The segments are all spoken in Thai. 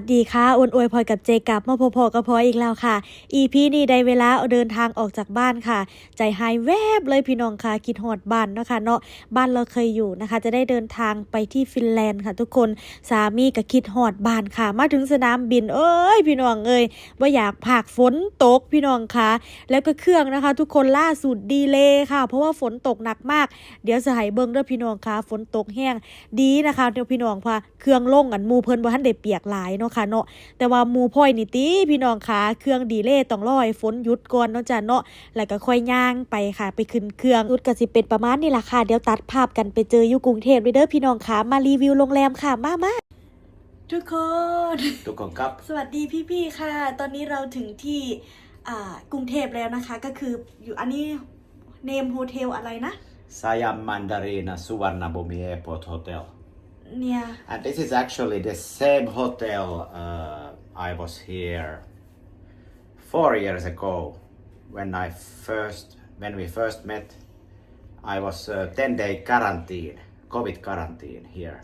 สดีค่ะอวนอวยพลอยกับเจกับมาพอๆกับพอยอีกแล้วค่ะ EP นี้ได้เวลาเดินทางออกจากบ้านค่ะ ใจหายแวบเลยพี่น้องค่ะคิดหอดบ้านเนาะค่ะเนาะบ้านเราเคยอยู่นะคะ จะได้เดินทางไปที่ฟินแลนด์ค่ะ ทุกคนสามีก็คิดหอดบ้านค่ะ มาถึงสนามบิน เอ้ย พี่น้องเอ้ยว่าอยากผากฝนตกพี่น้องค่ะแล้วก็เครื่องนะคะ ทุกคนล่าสุดดีเลยค่ะ เพราะว่าฝนตกหนักมาก เดี๋ยวจะให้เบิ่งเด้อพี่น้องค่ะฝนตกแห้งดีนะคะเดี๋ยวพี่น้องพาเครื่องลงอันมูเพิ่นบ่ทันได้เปียกหลายเนาะค่ะเนาะแต่ว่าหมูพ่อยนี่ติพี่น้องค่ะเครื่องดีเลยต้องรอให้ฝนหยุดก่อนเนาะจ้ะเนาะแล้วก็ค่อยย่างไปค่ะ ไปขึ้นเครื่องรุดก็สิเป็นประมาณนี้ล่ะค่ะ เดี๋ยวตัดภาพกันไปเจออยู่กรุงเทพเลยเด้อพี่น้องค่ะมารีวิวโรงแรมค่ะมามาทุกคน ทุกคนครับ สวัสดีพี่ๆค่ะ ตอนนี้เราถึงที่อ่ากรุงเทพแล้วนะคะ ก็คืออยู่อันนี้เนมโฮเทลอะไรนะ Siam Mandarina Suvarnabhumi Airport Hotel. เนี่ ย And this is actually the same hotel uh, I was here four years ago when I first when we first met. I was uh, 10 day quarantine, COVID quarantine here.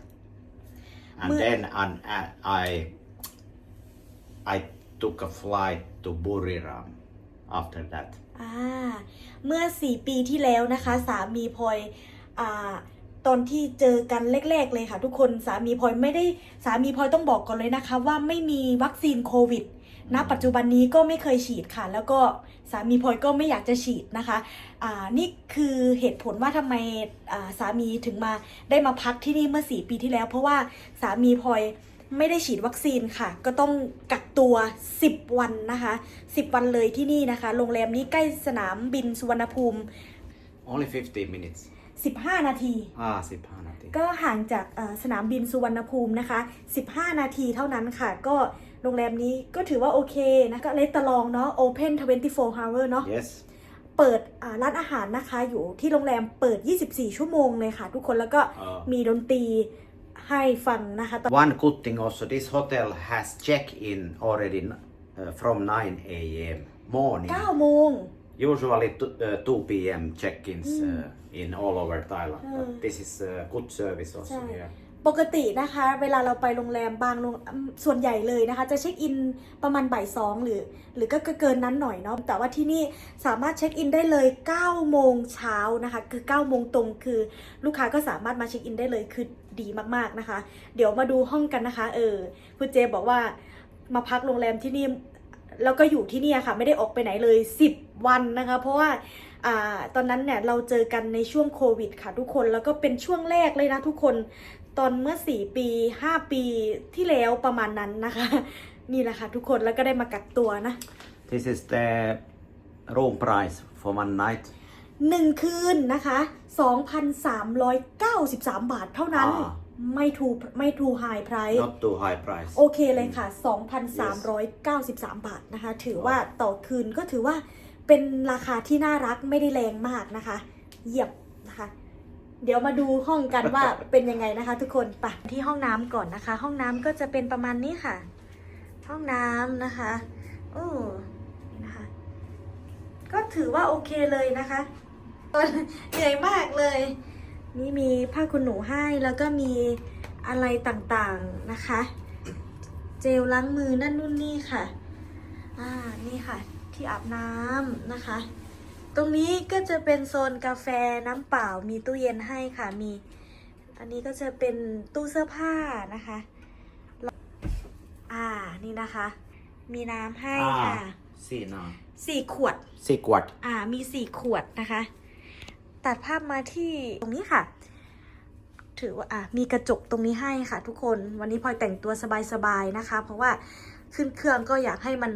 And Well- then and, uh, I I took a flight to Buriram after that. อ่าเมื่อสี่ปีที่แล้วนะคะ สามีพลอยอ่า ตอนที่เจอกันแรก ๆ เลยค่ะ ทุกคนสามีพลอยไม่ได้สามีพลอยต้องบอกก่อนเลยนะคะ ว่าไม่มีวัคซีนโควิดณปัจจุบันนี้ก็ไม่เคยฉีดค่ะ แล้วก็สามีพลอยก็ไม่อยากจะฉีดนะคะอ่านี่คือเหตุผลว่าทำไมอ่าสามีถึงมาได้มาพักที่นี่เมื่อสี่ปีที่แล้ว เพราะว่าสามีพลอยไม่ได้ฉีดวัคซีนค่ะ ก็ต้องกักตัว 10 วันนะคะ 10 วันเลยที่นี่นะคะ โรงแรมนี้ใกล้สนามบินสุวรรณภูมิ Only 15 minutes. 15 นาที Ah, Siphanati. ก็ห่างจากเอ่อสนามบินสุวรรณภูมินะคะ 15 นาทีเท่านั้นค่ะ ก็โรงแรมนี้ก็ถือว่าโอเคนะก็เลตตลองเนาะ Open 24 hour เนาะ Yes. เปิดอ่าร้านอาหารนะคะอยู่ที่โรงแรมเปิด 24 ชั่วโมงเลยค่ะ ทุกคนแล้วก็อ่ามีดนตรีให้ฟังนะคะ One good thing also, this hotel has check-in already uh, from 9 a.m. morning. 9โมง Usually t- uh, 2 p.m. check-ins uh, in all over Thailand. But this is uh, good service also ใช่ here. ปกตินะคะ เวลาเราไปโรงแรมบางโรงอืมส่วนใหญ่เลยนะคะ จะเช็คอินประมาณบ่ายสองหรือ หรือก็เกินนั้นหน่อยเนาะแต่ว่าที่นี่สามารถเช็คอินได้เลย9โมงเช้านะคะ คือ9โมงตรงคือ ลูกค้าก็สามารถมาเช็คอินได้เลยคือดีมากๆนะคะ เดี๋ยวมาดูห้องกันนะคะ เออคุณเจบอกว่ามาพักโรงแรมที่นี่ แล้วก็อยู่ที่นี่ค่ะ ไม่ได้ออกไปไหนเลย 10 วันนะคะ เพราะว่าอ่าตอนนั้นเนี่ยเราเจอกันในช่วงโควิดค่ะทุกคนแล้วก็เป็นช่วงแรกเลยนะทุกคนตอนเมื่อ 4 ปี 5 ปีที่แล้วประมาณนั้นนะคะ นี่แหละค่ะทุกคนแล้วก็ได้มากักตัวนะ This is the room price for one night. หนึ่งคืนนะคะ 2,393 บาทเท่านั้นอ่า ไม่ทูไม่ทูไฮไพร Not too high price. โอเคเลยค่ะ 2,393 บาทนะคะ ถือว่าต่อคืนก็ถือว่าเป็นราคาที่น่ารักไม่ได้แรงมากนะคะเยี่ยมนะคะ เดี๋ยวมาดูห้องกันว่าเป็นยังไงนะคะ ทุกคนไปที่ห้องน้ำก่อนนะคะ ห้องน้ำก็จะเป็นประมาณนี้ค่ะ ห้องน้ำนะคะโอ้นี่นะคะ ก็ถือว่าโอเคเลยนะคะตอนเหนื่อยมากเลย นี่มีผ้าขนหนูให้แล้วก็มีอะไรต่างๆนะคะ เจลล้างมือนั่นนู่นนี่ค่ะ อ่า นี่ค่ะ ที่อาบน้ำนะคะ ตรงนี้ก็จะเป็นโซนกาแฟน้ำเปล่า มีตู้เย็นให้ค่ะ มี อันนี้ก็จะเป็นตู้เสื้อผ้านะคะ อ่า นี่นะคะ มีน้ำให้ค่ะ see now. สี่ขวด See quart. อ่า มีสี่ขวดนะคะ ตัดภาพมาที่ตรงนี้ค่ะ ถือว่าอะมีกระจกตรงนี้ให้ค่ะทุกคนวันนี้พลอยแต่งตัวสบายๆนะคะ เพราะว่าขึ้นเครื่องก็อยากให้มัน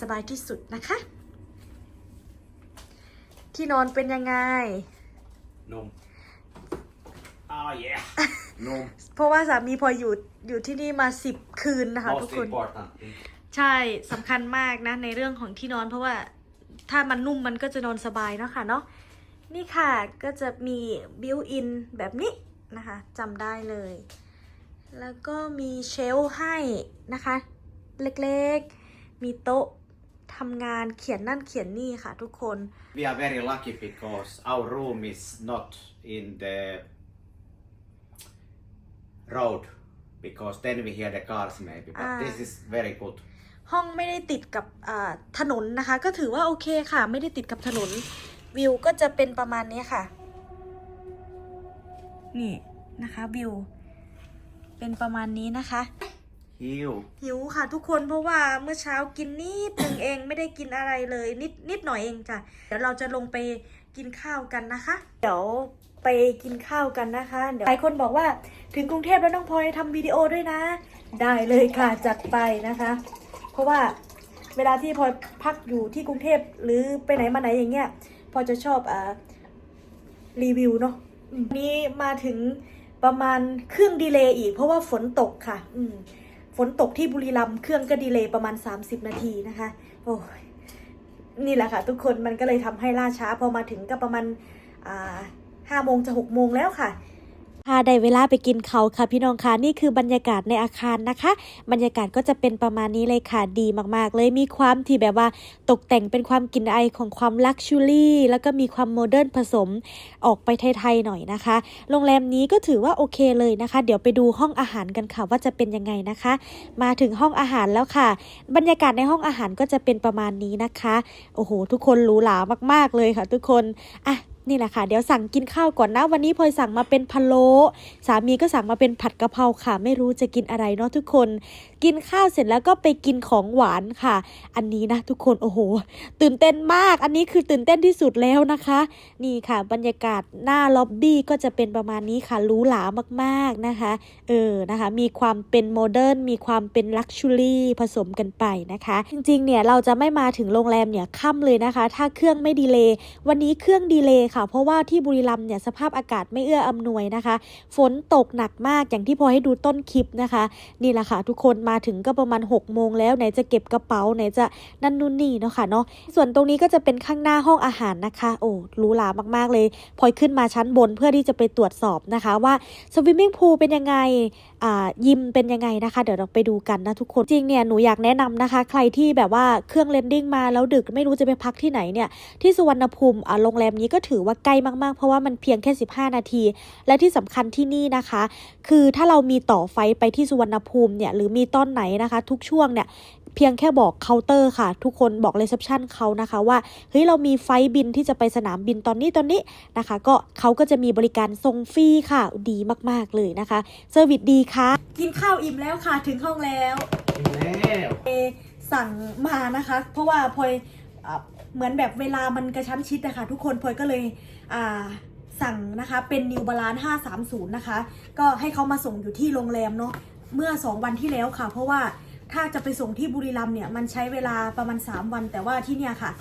สบายๆที่สุดนะคะ ที่นอนเป็นยังไง No. Oh yeah. No. เพราะว่าสามีพลอยอยู่อยู่ที่นี่มาสิบคืนนะคะ ทุก Most คน important thing. ใช่สำคัญมากนะในเรื่องของที่นอนเพราะว่าถ้ามันนุ่มมันก็จะนอนสบายเนาะค่ะเนาะ นี่ค่ะก็จะมีบิวอินแบบนี้นะคะจำได้เลย แล้วก็มีเชลฟ์ให้นะคะ เล็กๆ มีโต๊ะทำงานเขียนนั่นเขียนนี่ค่ะทุกคน We are very lucky because our room is not in the road. because then we hear the cars maybe. But Ah. this is very good. ห้องไม่ได้ติดกับอ่าถนนนะคะ ก็ถือว่าโอเคค่ะ ไม่ได้ติดกับถนน วิวก็จะเป็นประมาณนี้ค่ะ นี่นะคะวิว เป็นประมาณนี้นะคะ Hiu. หิวค่ะทุกคนเพราะว่าเมื่อเช้ากินนิดหนึ่งเองไม่ได้กินอะไรเลย นิดนิดหน่อยเองจ้ะเดี๋ยวเราจะลงไปกินข้าวกันนะคะ เดี๋ยวไปกินข้าวกันนะคะเดี๋ยวหลายคนบอกว่าถึงกรุงเทพแล้วน้องพลอยทำวิดีโอด้วยนะ ได้เลยค่ะจัดไปนะคะ เพราะว่าเวลาที่พลอยพักอยู่ที่กรุงเทพหรือไปไหนมาไหนอย่างเงี้ย พลอยจะชอบอ่ารีวิวเนาะอืมนี่มาถึงประมาณเครื่องดีเลย์อีก เพราะว่าฝนตกค่ะ อืมฝนตกที่บุรีรัมย์เครื่องก็ดีเลย์ประมาณ 30 นาทีนะคะ โอ้ยนี่แหละค่ะ ทุกคนมันก็เลยทำให้ล่าช้า พอมาถึงก็ประมาณอ่าห้าโมงจะหกโมงแล้วค่ะ พาได้เวลาไปกินเขาค่ะพี่น้องคะนี่คือบรรยากาศในอาคารนะคะ บรรยากาศก็จะเป็นประมาณนี้เลยค่ะดีมากๆ เลยมีความที่แบบว่าตกแต่งเป็นความกลินไอของความลักชัวรี่แล้วก็มีความโมเดิร์นผสมออกไปไทยๆหน่อยนะคะ โรงแรมนี้ก็ถือว่าโอเคเลยนะคะ เดี๋ยวไปดูห้องอาหารกันค่ะว่าจะเป็นยังไงนะคะ มาถึงห้องอาหารแล้วค่ะ บรรยากาศในห้องอาหารก็จะเป็นประมาณนี้นะคะ โอ้โห ทุกคนหรูหรามากๆเลยค่ะ ทุกคนอะ นี่แหละค่ะ เดี๋ยวสั่งกินข้าวก่อนนะ วันนี้พลอยสั่งมาเป็นพะโล้สามีก็สั่งมาเป็นผัดกะเพราค่ะ ไม่รู้จะกินอะไรเนาะทุกคน กินข้าวเสร็จแล้วก็ไปกินของหวานค่ะ อันนี้นะทุกคนโอ้โห ตื่นเต้นมาก อันนี้คือตื่นเต้นที่สุดแล้วนะคะ นี่ค่ะ บรรยากาศหน้าล็อบบี้ก็จะเป็นประมาณนี้ค่ะหรูหรามากๆนะคะ เออนะคะ มีความเป็นโมเดิร์นมีความเป็นลักชัวรี่ผสมกันไปนะคะ จริงๆเนี่ยเราจะไม่มาถึงโรงแรมเนี่ยค่ำเลยนะคะ ถ้าเครื่องไม่ดีเลย์วันนี้เครื่องดีเลย์ค่ะเพราะว่าที่บุรีรัมย์เนี่ยสภาพอากาศไม่เอื้ออำนวยนะคะ ฝนตกหนักมากอย่างที่พอให้ดูต้นคลิปนะคะ นี่แหละค่ะทุกคนมาถึงก็ประมาณ6กโมงแล้วไหนจะเก็บกระเป๋าไหนจะนั่นนู่นนี่เนาะค่ะเนาะส่วนตรงนี้ก็จะเป็นข้างหน้าห้องอาหารนะคะโอ้หรูหรามากๆเลย พอยขึ้นมาชั้นบนเพื่อที่จะไปตรวจสอบนะคะ ว่าสวิมมิ่งพูลเป็นยังไงยิมเป็นยังไงนะคะ เดี๋ยวเราไปดูกันนะทุกคนจริงเนี่ยหนูอยากแนะนำนะคะ ใครที่แบบว่าเครื่องเลนดิ้งมาแล้วดึกไม่รู้จะไปพักที่ไหนเนี่ยที่สุวรรณภูมิอ่าโรงแรมนี้ก็ถือว่าใกล้มากๆ เพราะว่ามันเพียงแค่ 15 นาที และที่สำคัญที่นี่นะคะ คือถ้าเรามีต่อไฟไปที่สุวรรณภูมิเนี่ยหรือมีต้นไหนนะคะ ทุกช่วงเนี่ย เพียงแค่บอกเคาน์เตอร์ค่ะ ทุกคนบอกรีเซพชันเขานะคะว่าเฮ้ยเรามีไฟล์บินที่จะไปสนามบินตอนนี้ตอนนี้นะคะ ก็เขาก็จะมีบริการส่งฟรีค่ะดีมากๆเลยนะคะเซอร์วิสดีค่ะ กินข้าวอิ่มแล้วค่ะถึงห้องแล้วสั่งมานะคะ เพราะว่าพลอยอ่าเหมือนแบบเวลามันกระชั้นชิดนะคะทุกคนพลอยก็เลยอ่าสั่งนะคะเป็น New Balance 530 นะคะ ก็ให้เขามาส่งอยู่ที่โรงแรมเนาะเมื่อ 2 วันที่แล้วค่ะ เพราะว่า ถ้าจะไปส่งที่บุรีรัมย์เนี่ยมันใช้เวลาประมาณ 3 วัน แต่ว่าที่เนี่ยค่ะ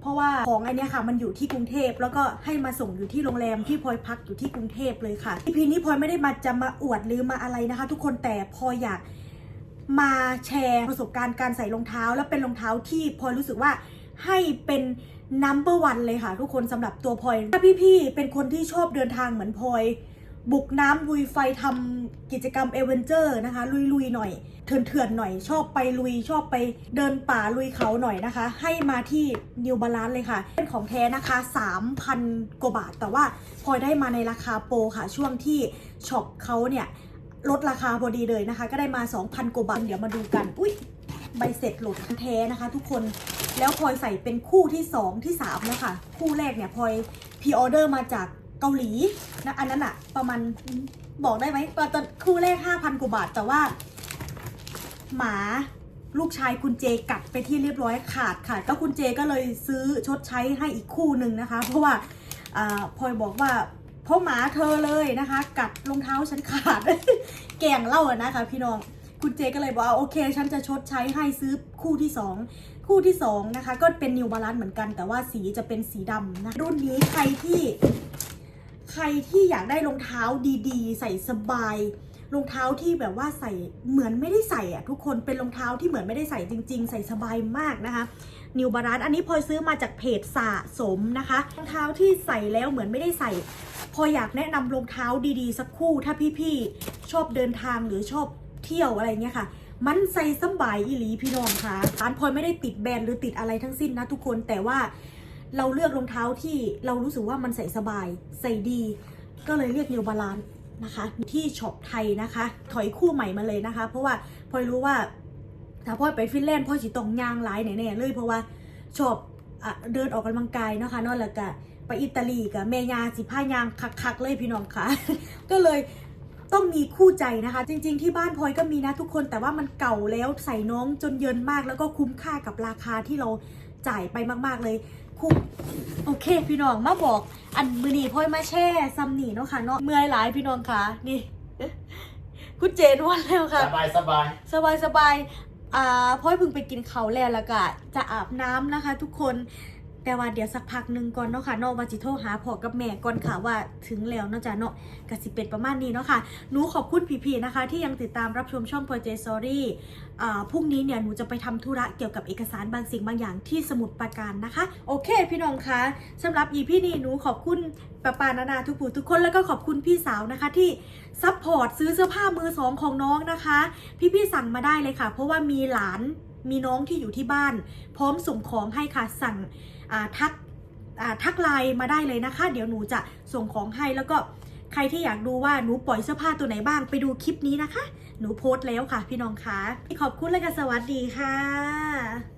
เพราะว่าของไอเนี้ยค่ะ มันอยู่ที่กรุงเทพแล้วก็ให้มาส่งอยู่ที่โรงแรมที่พลอยพักอยู่ที่กรุงเทพเลยค่ะ EP นี้พลอยไม่ได้มาจะมาอวดหรือมาอะไรนะคะ ทุกคนแต่พลอยอยากมาแชร์ประสบการณ์การใส่รองเท้า แล้วเป็นรองเท้าที่พลอยรู้สึกว่าให้เป็น number one เลยค่ะ ทุกคนสำหรับตัวพลอยถ้าพี่ๆเป็นคนที่ชอบเดินทางเหมือนพลอย บุกน้ำลุยไฟทำกิจกรรมเอเวนเจอร์นะคะลุยๆหน่อยเถื่อนๆหน่อย ชอบไปลุยชอบไปเดินป่าลุยเขาหน่อยนะคะ ให้มาที่ New Balance เลยค่ะ เป็นของแท้นะคะ 3,000 กว่าบาท แต่ว่าพลอยได้มาในราคาโปรค่ะ ช่วงที่ช็อปเขาเนี่ยลดราคาพอดีเลยนะคะ ก็ได้มา 2,000 กว่าบาท เดี๋ยวมาดูกัน อุ้ยใบเสร็จหลุดแท้นะคะ ทุกคนแล้วพลอยใส่เป็นคู่ที่ 2 ที่3นะคะคู่แรกเนี่ยพลอยพีออเดอร์มาจาก เกาหลีนะอันนั้นอะประมาณบอกได้ไหมตอนตอนคู่แรก5,000กว่าบาท แต่ว่า หมาลูกชายคุณเจกัดไปที่เรียบร้อยขาดค่ะก็คุณเจก็เลยซื้อชดใช้ให้อีกคู่หนึ่งนะคะ เพราะว่าอพลอยบอกว่าเพราะหมาเธอเลยนะคะ กัดรองเท้าฉันขาด แกงเล่าอะนะคะ พี่น้องคุณเจก็เลยบอกว่าโอเค ฉันจะชดใช้ให้ซื้อคู่ที่สองคู่ที่สองนะคะ ก็เป็นนิวบาลานเหมือนกัน แต่ว่าสีจะเป็นสีดำนะรุ่นนี้ใครที่ ใครที่อยากได้รองเท้าดีๆ ใส่สบายรองเท้าที่แบบว่าใส่เหมือนไม่ได้ใส่อะทุกคนเป็นรองเท้าที่เหมือนไม่ได้ใส่จริง ๆ ใส่สบายมากนะคะนิวบาลานอันนี้พลอยซื้อมาจากเพจสะสมนะคะรองเท้าที่ใส่แล้วเหมือนไม่ได้ใส่ พออยากแนะนำรองเท้าดีๆ สักคู่ถ้าพี่ๆชอบเดินทางหรือชอบเที่ยวอะไรเงี้ยค่ะ มันใส่สบายอีหลีพี่น้องค่ะร้านพลอยไม่ได้ติดแบรนด์หรือติดอะไรทั้งสิ้นนะทุกคนแต่ว่า เราเลือกรองเท้าที่เรารู้สึกว่ามันใส่สบายใส่ดี ก็เลยเรียกนิวบาลานนะคะที่ช็อปไทยนะคะ ถอยคู่ใหม่มาเลยนะคะ เพราะว่าพลอยรู้ว่าถ้าพ่อไปฟินแลนด์พ่อยสิต้องย่างหลายแน่ๆเลย เพราะว่าชอบอเดินออกกำลังกายเนาะคะเนอกแล้วก็ไปอิตาลีกับแม่ยาสิผ้ายางคักๆเลยพี่น้องค่ะ ก็เลยต้องมีคู่ใจนะคะ จริง ๆ ที่บ้านพลอยก็มีนะทุกคนแต่ว่ามันเก่าแล้วใส่น้องจนเยินมากแล้วก็คุ้มค่ากับราคาที่เราจ่ายไปมากๆเลย คุ้มโอเค พี่น้องมาบอก อันมือนีพลอยมาแช่ซัมนี่เนาะค่ะเนาะเมื่อยหลายพี่น้องค่ะนี่คุณเจนวันแล้วค่ะ สบายสบายสบายสบายอ่าพ่อยเพิ่งไปกินเขาวแล้วแล้วก็จะอาบน้ำนะคะ ทุกคน แต่ว่าเดี๋ยวสักพักหนึ่งก่อนเนาะค่ะนอกว่าจิโทรหาพ่อกับแม่ก่อนค่ะว่าถึงแล้วเนาะจ๊ะเนาะกสิเป็นประมาณนี้เนาะค่ะหนูขอบคุณพี่ๆนะคะ ที่ยังติดตามรับชมช่อง Project Story อ่าพรุ่งนี้เนี่ยหนูจะไปทำธุระเกี่ยวกับเอกสารบางสิ่งบางอย่างที่สมุดปราการนะคะ โอเค พี่น้องคะสำหรับอีพี่นี้หนูขอบคุณป้าปานานาทุกผู้ทุกคนแล้วก็ขอบคุณพี่สาวนะคะที่ซัพพอร์ตซื้อเสื้อผ้ามือสองของน้องนะคะ พี่ๆสั่งมาได้เลยค่ะ เพราะว่ามีหลาน มีน้องที่อยู่ที่บ้าน พร้อมส่งของให้ค่ะสั่งทักทักไลน์มาได้เลยนะคะ เดี๋ยวหนูจะส่งของให้แล้วก็ใครที่อยากดูว่าหนูปล่อยเสื้อผ้าตัวไหนบ้างไปดูคลิปนี้นะคะ หนูโพสต์แล้วค่ะพี่น้องคะขอบคุณและก็สวัสดีค่ะ